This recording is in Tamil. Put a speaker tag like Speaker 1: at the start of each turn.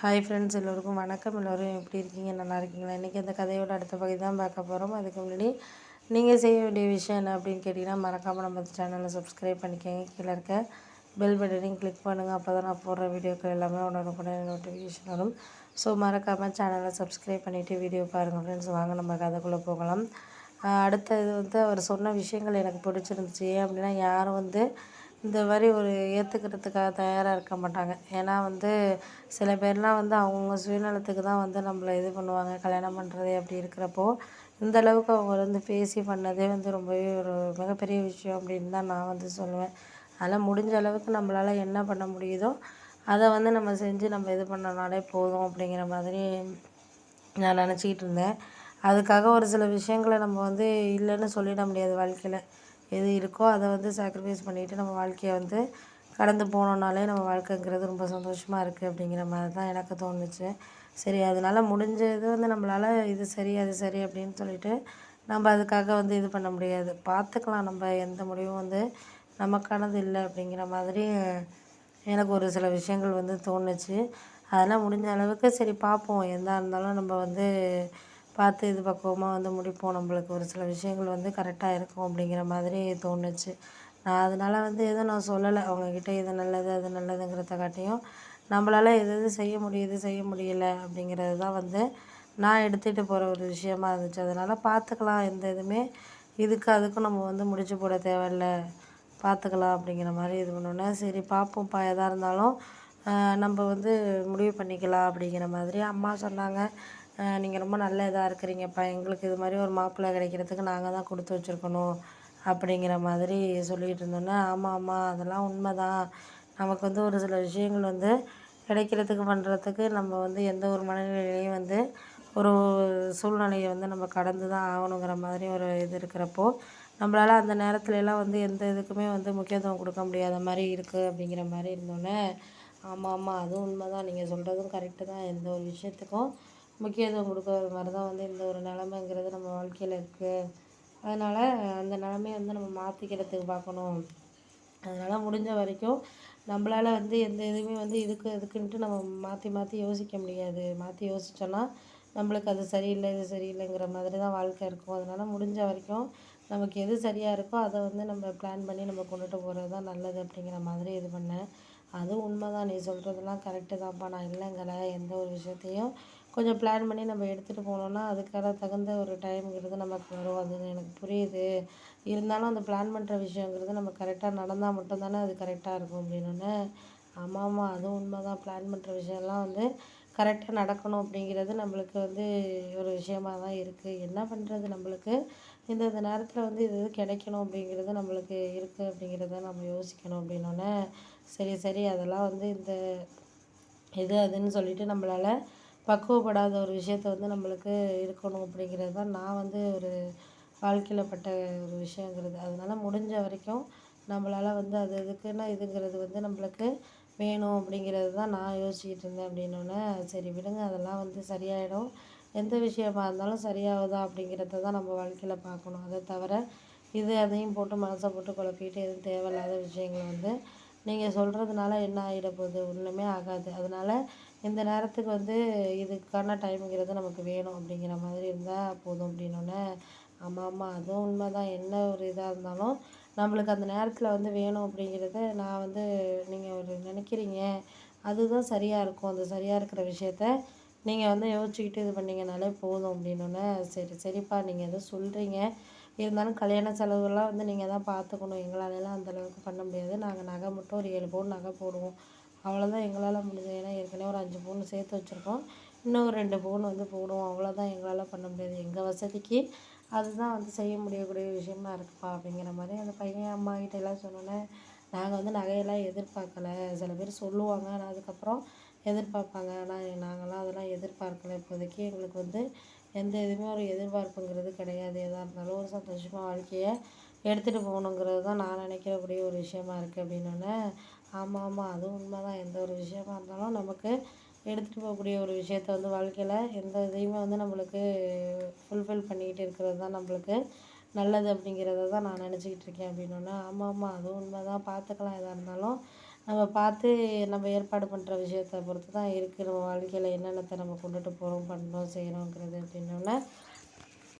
Speaker 1: ஹாய் ஃப்ரெண்ட்ஸ் எல்லோருக்கும் வணக்கம் எல்லோரும் எப்படி இருக்கீங்க நல்லா இருக்கீங்களா இன்றைக்கி அந்த கதையோட அடுத்த பகுதி தான் பார்க்க போகிறோம் அதுக்கு முன்னாடி நீங்கள் செய்ய வேண்டிய விஷயம் என்ன அப்படின்னு கேட்டிங்கன்னா மறக்காமல் நம்ம சேனலை சப்ஸ்கிரைப் பண்ணிக்கோங்க கீழே இருக்க பெல் பட்டனையும் கிளிக் பண்ணுங்கள் அப்போ தான் நான் போடுற வீடியோக்கள் எல்லாமே கூட நோட்டிஃபிகேஷன் வரும் ஸோ மறக்காமல் சேனலை சப்ஸ்கிரைப் பண்ணிவிட்டு வீடியோ பாருங்கள் ஃப்ரெண்ட்ஸ் வாங்க நம்ம கதைக்குள்ளே போகலாம் அடுத்தது வந்து அவர் சொன்ன விஷயங்கள் எனக்கு பிடிச்சிருந்துச்சு ஏன் அப்படின்னா யாரும் வந்து இந்த மாதிரி ஒரு ஏற்றுக்கிறதுக்காக தயாராக இருக்க மாட்டாங்க ஏன்னா வந்து சில பேர்லாம் வந்து அவங்கவுங்க சுயநலத்துக்கு தான் வந்து நம்மளை இது பண்ணுவாங்க கல்யாணம் பண்ணுறது அப்படி இருக்கிறப்போ இந்த அளவுக்கு அவங்க வந்து பேசி பண்ணதே வந்து ரொம்பவே ஒரு மிகப்பெரிய விஷயம் அப்படின்னு தான் நான் வந்து சொல்லுவேன் அதெல்லாம் முடிஞ்ச அளவுக்கு நம்மளால் என்ன பண்ண முடியுதோ அதை வந்து நம்ம செஞ்சு நம்ம இது பண்ணனாலே போதும் அப்படிங்கிற மாதிரி நான் நினச்சிக்கிட்டு இருந்தேன் அதுக்காக ஒரு சில விஷயங்களை நம்ம வந்து இல்லைன்னு சொல்லிட முடியாது வாழ்க்கையில் எது இருக்கோ அதை வந்து சாக்ரிஃபைஸ் பண்ணிவிட்டு நம்ம வாழ்க்கையை வந்து கடந்து போனோம்னாலே நம்ம வாழ்க்கைங்கிறது ரொம்ப சந்தோஷமாக இருக்குது அப்படிங்கிற மாதிரி தான் எனக்கு தோணுச்சு சரி அதனால் முடிஞ்சது வந்து நம்மளால் இது சரி அது சரி அப்படின்னு சொல்லிட்டு நம்ம அதுக்காக வந்து இது பண்ண முடியாது பார்த்துக்கலாம் நம்ம எந்த முடிவும் வந்து நமக்கானது இல்லை அப்படிங்கிற மாதிரி எனக்கு ஒரு சில விஷயங்கள் வந்து தோணுச்சு அதெல்லாம் முடிஞ்ச அளவுக்கு சரி பார்ப்போம் எந்த இருந்தாலும் நம்ம வந்து பார்த்து இது பக்குவமாக வந்து முடிப்போம் நம்மளுக்கு ஒரு சில விஷயங்கள் வந்து கரெக்டாக இருக்கும் அப்படிங்கிற மாதிரி தோணுச்சு நான் அதனால் வந்து எதுவும் நான் சொல்லலை அவங்கக்கிட்ட இது நல்லது அது நல்லதுங்கிறத காட்டியும் நம்மளால் எது எது செய்ய முடியுது செய்ய முடியலை அப்படிங்கிறது தான் வந்து நான் எடுத்துகிட்டு போகிற ஒரு விஷயமா இருந்துச்சு அதனால் பார்த்துக்கலாம் எந்த இதுவுமே இதுக்கு அதுக்கும் நம்ம வந்து முடிச்சு போட தேவையில்ல பார்த்துக்கலாம் அப்படிங்கிற மாதிரி இது பண்ணோன்னே சரி பார்ப்போம்ப்பா எதாக இருந்தாலும் நம்ம வந்து முடிவு பண்ணிக்கலாம் அப்படிங்கிற மாதிரி அம்மா சொன்னாங்க நீங்கள் ரொம்ப நல்ல இதாக இருக்கிறீங்கப்பா எங்களுக்கு இது மாதிரி ஒரு மாப்பிள்ளை கிடைக்கிறதுக்கு நாங்கள் தான் கொடுத்து வச்சுருக்கணும் அப்படிங்கிற மாதிரி சொல்லிகிட்டு இருந்தோன்னே ஆமாம் ஆமாம் அதெல்லாம் உண்மை தான் நமக்கு வந்து ஒரு சில விஷயங்கள் வந்து கிடைக்கிறதுக்கு பண்ணுறதுக்கு நம்ம வந்து எந்த ஒரு மனநிலையிலையும் வந்து ஒரு சூழ்நிலையை வந்து நம்ம கடந்து தான் ஆகணுங்கிற மாதிரி ஒரு இது இருக்கிறப்போ நம்மளால் அந்த நேரத்துலலாம் வந்து எந்த இதுக்குமே வந்து முக்கியத்துவம் கொடுக்க முடியாத மாதிரி இருக்குது அப்படிங்கிற மாதிரி இருந்தோன்னே ஆமாம் ஆமாம் அதுவும் உண்மை தான் நீங்கள் சொல்கிறதும் கரெக்டு தான் எந்த ஒரு விஷயத்துக்கும் முக்கியத்துவம் கொடுக்குற மாதிரி தான் வந்து இந்த ஒரு நிலமைங்கிறது நம்ம வாழ்க்கையில் இருக்குது அதனால் அந்த நிலமைய வந்து நம்ம மாற்றிக்கிறதுக்கு பார்க்கணும் அதனால் முடிஞ்ச வரைக்கும் நம்மளால் வந்து எந்த இதுவுமே வந்து இதுக்கு இதுக்குன்ட்டு நம்ம மாற்றி மாற்றி யோசிக்க முடியாது மாற்றி யோசித்தோன்னா நம்மளுக்கு அது சரியில்லை இது சரியில்லைங்கிற மாதிரி தான் வாழ்க்கை இருக்கும் அதனால் முடிஞ்ச வரைக்கும் நமக்கு எது சரியாக இருக்கோ அதை வந்து நம்ம பிளான் பண்ணி நம்ம கொண்டுட்டு போகிறது தான் நல்லது அப்படிங்கிற மாதிரி இது பண்ணேன் அதுவும் உண்மை தான் நீ சொல்கிறதெல்லாம் கரெக்டு தான்ப்பா நான் இல்லைங்கல எந்த ஒரு விஷயத்தையும் கொஞ்சம் பிளான் பண்ணி நம்ம எடுத்துகிட்டு போனோம்னா அதுக்கான தகுந்த ஒரு டைம்ங்கிறது நமக்கு வரும் அது எனக்கு புரியுது இருந்தாலும் அந்த பிளான் பண்ணுற விஷயங்கிறது நம்ம கரெக்டாக நடந்தால் மட்டும்தானே அது கரெக்டாக இருக்கும் ஆமாம் ஆமாம் அதுவும் உண்மை தான் பிளான் பண்ணுற விஷயம்லாம் வந்து கரெக்டாக நடக்கணும் அப்படிங்கிறது நம்மளுக்கு வந்து ஒரு விஷயமாக தான் இருக்குது என்ன பண்ணுறது நம்மளுக்கு இந்த இந்த நேரத்தில் வந்து இது இது கிடைக்கணும் அப்படிங்கிறது நம்மளுக்கு இருக்குது அப்படிங்கிறத நம்ம யோசிக்கணும் அப்படின்னோடனே சரி சரி அதெல்லாம் வந்து இந்த இது அதுன்னு சொல்லிட்டு நம்மளால் பக்குவப்படாத ஒரு விஷயத்த வந்து நம்மளுக்கு இருக்கணும் அப்படிங்கிறது தான் நான் வந்து ஒரு வாழ்க்கையில் பட்ட ஒரு விஷயங்கிறது அதனால் முடிஞ்ச வரைக்கும் நம்மளால் வந்து அது இதுக்குன்னு இதுங்கிறது வந்து நம்மளுக்கு வேணும் அப்படிங்கிறது தான் நான் யோசிச்சுக்கிட்டு இருந்தேன் அப்படின்னோடனே சரி விடுங்க அதெல்லாம் வந்து சரியாயிடும் எந்த விஷயமா இருந்தாலும் சரியாகுதா அப்படிங்கிறத தான் நம்ம வாழ்க்கையில் பார்க்கணும் அதை தவிர இது அதையும் போட்டு மனசை போட்டு குழப்பிக்கிட்டு எதுவும் தேவையில்லாத விஷயங்களை வந்து நீங்கள் சொல்கிறதுனால என்ன ஆகிட போகுது ஒன்றுமே ஆகாது அதனால இந்த நேரத்துக்கு வந்து இதுக்கான டைமுங்கிறது நமக்கு வேணும் அப்படிங்கிற மாதிரி இருந்தால் போதும் அப்படின்னோடனே ஆமாம் ஆமாம் அதுவும் உண்மை தான் என்ன ஒரு இதாக இருந்தாலும் நம்மளுக்கு அந்த நேரத்தில் வந்து வேணும் அப்படிங்கிறத நான் வந்து நீங்கள் ஒரு நினைக்கிறீங்க அதுதான் சரியாக இருக்கும் அந்த சரியாக இருக்கிற விஷயத்த நீங்கள் வந்து யோசிச்சுக்கிட்டு இது பண்ணிங்கனாலே போதும் அப்படின்னோடனே சரி சரிப்பா நீங்கள் எதுவும் சொல்கிறீங்க இருந்தாலும் கல்யாண செலவுகள்லாம் வந்து நீங்கள் தான் பார்த்துக்கணும் எங்களாலலாம் அந்தளவுக்கு பண்ண முடியாது நாங்கள் நகை மட்டும் ஒரு ஏழு பவுன் நகை போடுவோம் அவ்வளோதான் எங்களால் முடிஞ்சது ஏன்னா ஏற்கனவே ஒரு அஞ்சு பவுன் சேர்த்து வச்சுருக்கோம் இன்னும் ஒரு ரெண்டு பவுன் வந்து போடுவோம் அவ்வளோதான் எங்களால் பண்ண முடியாது எங்கள் வசதிக்கு அதுதான் வந்து செய்ய முடியக்கூடிய விஷயமா இருக்குப்பா அப்படிங்கிற மாதிரி அந்த பையன் அம்மா கிட்ட எல்லாம் சொன்னோன்னே நாங்கள் வந்து நகையெல்லாம் எதிர்பார்க்கல சில பேர் சொல்லுவாங்க ஆனால் அதுக்கப்புறம் எதிர்பார்ப்பாங்க ஆனால் நாங்களாம் அதெல்லாம் எதிர்பார்க்கலை இப்போதைக்கு எங்களுக்கு வந்து எந்த இதுவுமே ஒரு எதிர்பார்ப்புங்கிறது கிடையாது எதாக இருந்தாலும் ஒரு சந்தோஷமாக வாழ்க்கையை எடுத்துகிட்டு போகணுங்கிறது தான் நான் நினைக்கிறக்கூடிய ஒரு விஷயமா இருக்குது அப்படின்னோடனே ஆமாம் ஆமாம் அதுவும் உண்மை தான் எந்த ஒரு விஷயமா இருந்தாலும் நமக்கு எடுத்துகிட்டு போகக்கூடிய ஒரு விஷயத்த வந்து வாழ்க்கையில் எந்த இதையுமே வந்து நம்மளுக்கு ஃபுல்ஃபில் பண்ணிக்கிட்டு இருக்கிறது தான் நம்மளுக்கு நல்லது அப்படிங்கிறத தான் நான் நினச்சிக்கிட்டு இருக்கேன் அப்படின்னோடனே ஆமாம் ஆமாம் அதுவும் உண்மை தான் பார்த்துக்கலாம் எதாக இருந்தாலும் நம்ம பார்த்து நம்ம ஏற்பாடு பண்ணுற விஷயத்த பொறுத்து தான் இருக்குது நம்ம வாழ்க்கையில் என்னென்னத்தை நம்ம கொண்டுட்டு போகிறோம் பண்ணுறோம் செய்கிறோங்கிறது அப்படின்னோடன